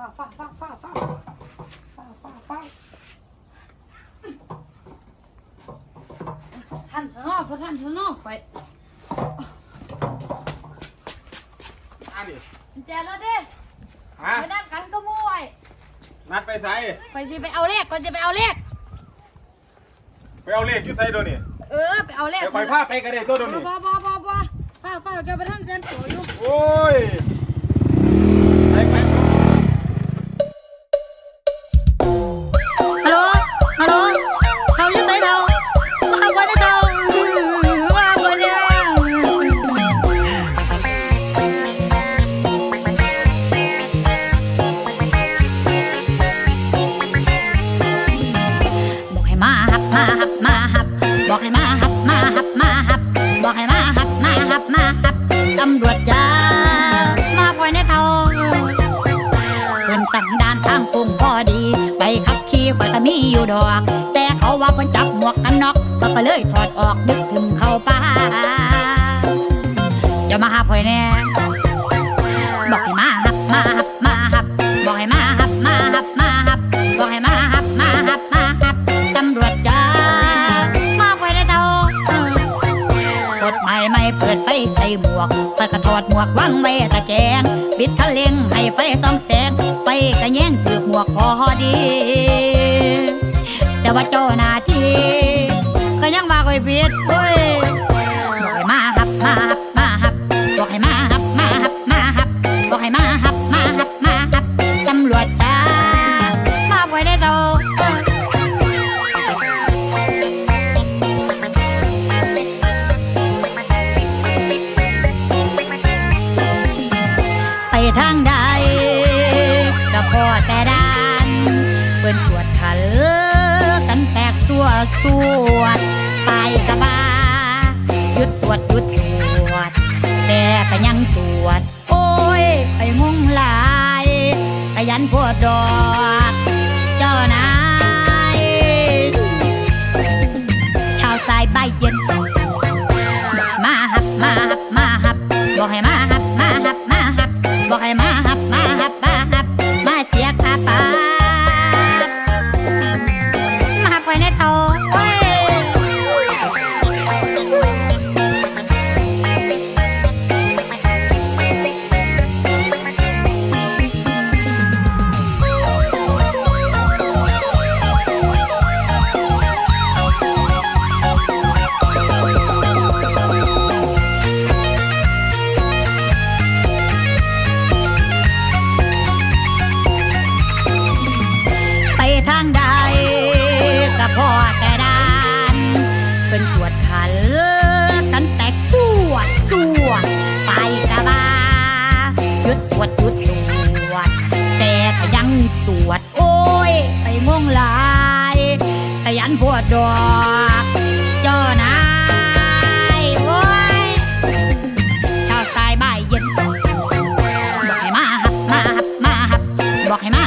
ฟ้าฟ้าฟ้าฟ้าฟ้าฟ้าฟ้าฟ้าท่านสนอพระท่านสนอไปอันนี้แจรถดิฮะไปนั่งกันก็มั่วนัดไปใส่ไปจะไปเอาเลขก่อนจะไปเอาเลข ไปเอาเลขอยู่ใส่ตัวนี้เออไปเอาเลขเดี๋ยวคอยพาไปกันเลยตัวตัวนี้บ่บ่บ่บ่ฟ้าฟ้าแกไปท่านเต็มตัวอยู่ โอ้ย ขี่ข่อยก็มีอยู่ดอก แต่เขาว่าเพิ่นจับหมวกกันน็อกเขาก็เลยถอดออกนึกถึงเข้าป่าอย่ามาหาข่อยแน่ ปิดกระถอดหมวกวางไว้ตะแกงปิดทะเลงให้ไฟส่องแสงไฟกระแยงถือหมวกพอดี แต่ว่าเจ้าหน้าที่ก็ยังว่าคอยปิด แต่ด้านเปิ้นตรวจขันกันแตกสัวสวดไปกะบาหยุดตรวจหยุดตรวจแต่ก็ยังตรวจ โอ้ยไปงงหลายขยันพวดดอกเจ้านายชาวสายใบเย็น มาหับมา ทางใดก็พอแต่ดานเป็นตรวจขันกันแตกสวดสวดไปกะบาหยุดตรวจหยุดตรวจแต่ก็ยังตรวจโอ้ย ไปงงลายขยันพวดดอกเจ้านายโอ้ยชาวสายบ่ายเย็นบอกให้มาหับมาหับมาหับบอกให้มา